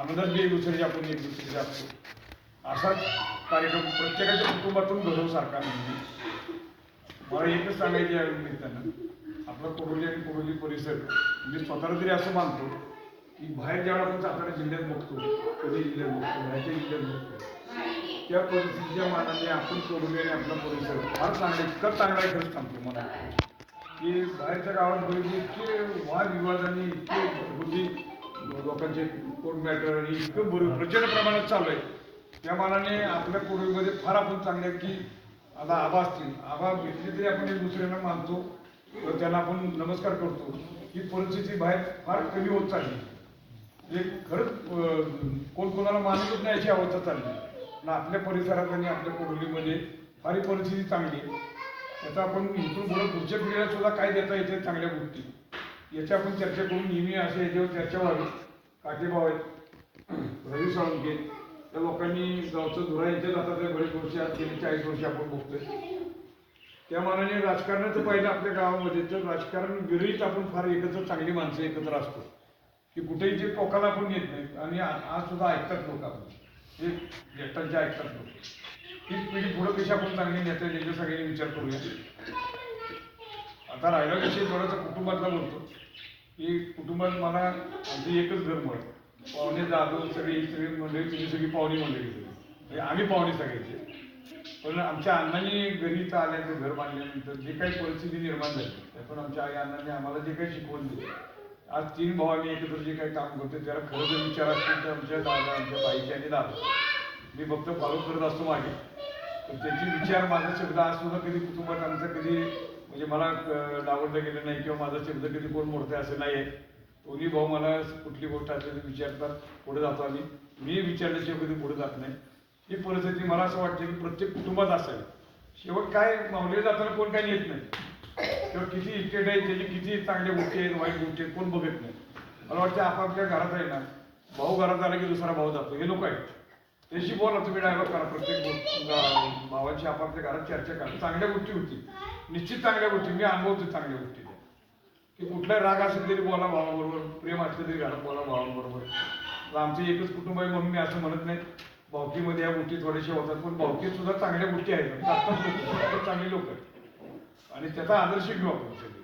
आनंदात बी एक दुसऱ्याची आपण एक दुसऱ्याचे असतो असाच कार्यक्रम प्रत्येकाच्या कुटुंबातून घडवू सारखा नाही. मला एकच सांगायचे या निमित्तानं. आपला कोरोली आणि कोरोली परिसर म्हणजे स्वतःला तरी असं मानतो की बाहेर ज्यावेळेला आपण सातारा जिल्ह्यात बघतो कधी जिल्ह्यात बघतो बाहेरच्या जिल्ह्यात बघतो त्या परिस्थितीच्या मानाने आपण कोरोली आणि आपला परिसर फार चांगला इतका चांगला आहे खरंच सांगतो मला की बाहेरच्या गावात बघितले इतके वादविवादाने इतके घरगुती लोकांचे कोर्ट मॅटर आणि इतकं बरं प्रचंड प्रमाणात चालू आहे. त्या मानाने आपल्या पूर्वीमध्ये फार आपण चांगले आहे की आता आबा असतील. आबा भेटली तरी आपण एक दुसऱ्यांना मानतो त्यांना आपण नमस्कार करतो. ही परिस्थिती बाहेर फार कमी होत चालली. एक खरंच कोण कोणाला मानतच नाही अशी अवस्था चालली. आणि आपल्या परिसरात आणि आपल्या कोरोलीमध्ये फार परिस्थिती चांगली त्याचा आपण इथून पुढे पुढच्या पिढीला सुद्धा काय देता येते चांगल्या गोष्टी? याची आपण चर्चा करून नेहमी असे याच्यावर चर्चा व्हावी. काटेभाव आहेत. रवी साळुंके त्या लोकांनी गावचं धुरा यांच्यात आता त्या बरेच वर्ष गेली चाळीस वर्ष आपण बघतोय. त्या मानाने राजकारणाचं पाहिलं आपल्या गावामध्ये तर राजकारण विरहित आपण फार एकत्र चांगली माणसं एकत्र असतो. की कुठेही जे टोकाला आपण येत नाहीत आणि आज सुद्धा ऐकतात लोक आपण. जे ज्येष्ठांचे ऐकतात लोक. हीच पिढी पुढं कशी आपण चांगली नेता येईल सगळ्यांनी विचार करूया. आता राहिला विषय थोडासा कुटुंबातला बोलतो. की कुटुंबात मला आमची एकच घर आहे पाहुणे जाधव सगळी सगळी मंडळी तुम्ही सगळी पाहुणे मंडळी म्हणजे आम्ही पाहुणे सगळ्याचे. पण आमच्या अण्णांनी घरी तर आल्याचं घर बांधल्यानंतर जे काही परिस्थिती निर्माण झाली त्यातून आमच्या आई अण्णांनी आम्हाला जे काही शिकवून दिले. आज तीन भाऊ आम्ही एकत्र जे काही काम करतो त्याला खरं जर विचार असतील तर आमच्या दादा आमच्या बाईचे आणि दादा. मी फक्त फॉलो करत असतो मागे. तर त्याची विचार माझा शब्द आज सुद्धा कधी कुटुंबात आमचं कधी म्हणजे मला डावडलं गेलं नाही किंवा माझा शब्द कधी कोण मोडतंय असं नाही आहे दोन्ही भाऊ मला कुठली गोष्ट असेल तर विचारतात पुढे जातो आम्ही. मी विचारल्याशिवाय कधी पुढे जात नाही. ही परिस्थिती मला असं वाटतं की प्रत्येक कुटुंबात असावी. शेवट काय मावले जाताना कोण काही येत नाही. किंवा किती इस्टेट आहे त्याची किती चांगल्या गोष्टी आहेत वाईट गोष्टी आहेत कोण बघत नाही. मला वाटतं आपापल्या घरात आहे ना भाऊ घरात आला की दुसरा भाऊ जातो. हे लोक आहेत. त्याशी बोला तुम्ही डायलॉग करा. प्रत्येक गो- भावांची आपापल्या घरात चर्चा करा. चांगल्या गोष्टी होती निश्चित चांगल्या गोष्टी मी अनुभवतो चांगल्या गोष्टी की कुठला राग असेल तरी बोला भावाबरोबर प्रेम असलं तरी घाला बोला भावाबरोबर. आता आमचं एकच कुटुंब आहे म्हणून मी असं म्हणत नाही. भावकीमध्ये या गोष्टी थोड्याशा होतात पण भावकीत सुद्धा चांगल्या गोष्टी आहेत. म्हणजे आणि लोक चांगली लोक आहेत. आणि त्याचा आदर्श घेऊ आपण सगळे.